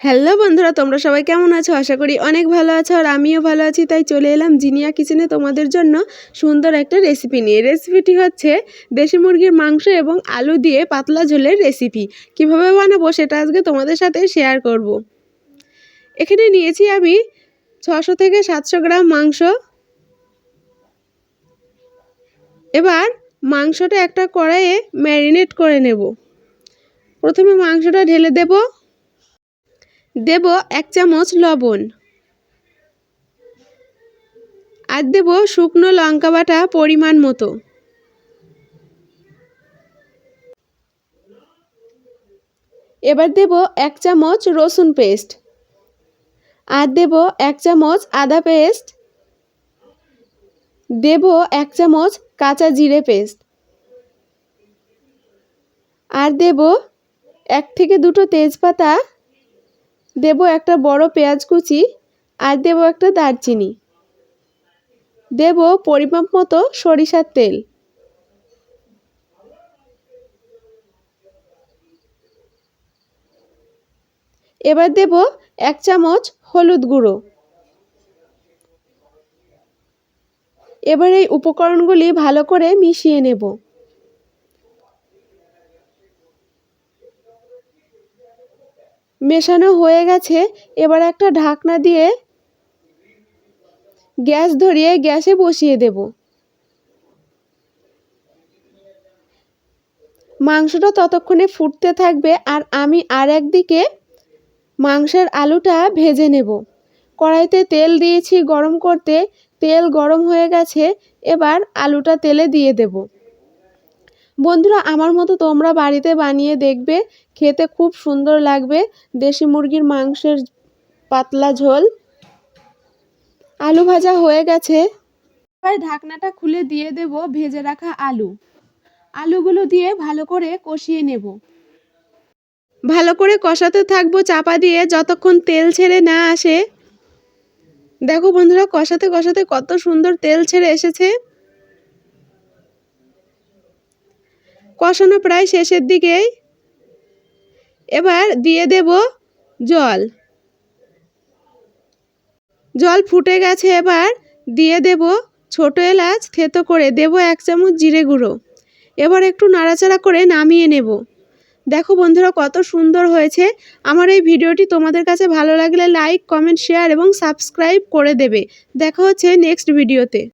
Hello বন্ধুরা, তোমরা সবাই কেমন আছো? আশা করি অনেক ভালো আছো আর আমিও ভালো আছি, তাই চলে এলাম জিনিয়া কিচেনে তোমাদের জন্য সুন্দর একটা রেসিপি নিয়ে। রেসিপিটি হচ্ছে দেশি মুরগির মাংস এবং আলু দিয়ে পাতলা ঝোলের রেসিপি কীভাবে বানাবো সেটা আজকে তোমাদের সাথে শেয়ার করব। এখানে নিয়েছি আমি ছশো থেকে সাতশো গ্রাম মাংস। এবার মাংসটা একটা কড়াইয়ে ম্যারিনেট করে নেব। প্রথমে মাংসটা ঢেলে দেবো। দেব এক চামচ লবণ। আর দেব শুকনো লঙ্কা বাটা পরিমাণ মতো। এবার দেব এক চামচ রসুন পেস্ট। আর দেব এক চামচ আদা পেস্ট। দেব এক চামচ কাঁচা জিরে পেস্ট। আর দেব এক থেকে দুটো তেজপাতা দেব একটা বড় পেঁয়াজ কুচি আর দেব একটা দারচিনি। দেব পরিমাপ মতো সরিষার তেল। এবার দেব এক চামচ হলুদ গুঁড়ো। এবার এই উপকরণগুলি ভালো করে মিশিয়ে নেব। মেশানো হয়ে গেছে। এবার একটা ঢাকনা দিয়ে গ্যাস ধরিয়ে গ্যাসে বসিয়ে দেব। মাংসটা ততক্ষণে ফুটতে থাকবে আর আমি আর একদিকে মাংসের আলুটা ভেজে নেব। কড়াইতে তেল দিয়েছি গরম করতে। তেল গরম হয়ে গেছে। এবার আলুটা তেলে দিয়ে দেবো। বন্ধুরা, আমার মতো তোমরা বাড়িতে বানিয়ে দেখবে, খেতে খুব সুন্দর লাগবে, দেশি মুরগির মাংসের পাতলা ঝোল। আলু ভাজা হয়ে গেছে। এবার ঢাকনাটা খুলে দিয়ে দেব ভেজে রাখা আলু। আলুগুলো দিয়ে ভালো করে কষিয়ে নেব। ভালো করে কষাতে থাকব চাপা দিয়ে, যতক্ষণ তেল ছেড়ে না আসে। দেখো বন্ধুরা, কষাতে কষাতে কত সুন্দর তেল ছেড়ে এসেছে। কষানো প্রায় শেষের দিকেই এবার দিয়ে দেব জল। জল ফুটে গেছে এবার দিয়ে দেব ছোট এলাচ, থেতো করে দেব এক চামচ জিরে গুঁড়ো। এবার একটু নাড়াচাড়া করে নামিয়ে নেব। দেখো বন্ধুরা কত সুন্দর হয়েছে। আমার এই ভিডিওটি তোমাদের কাছে ভালো লাগলে লাইক, কমেন্ট, শেয়ার এবং সাবস্ক্রাইব করে দেবে। দেখা হচ্ছে নেক্সট ভিডিওতে।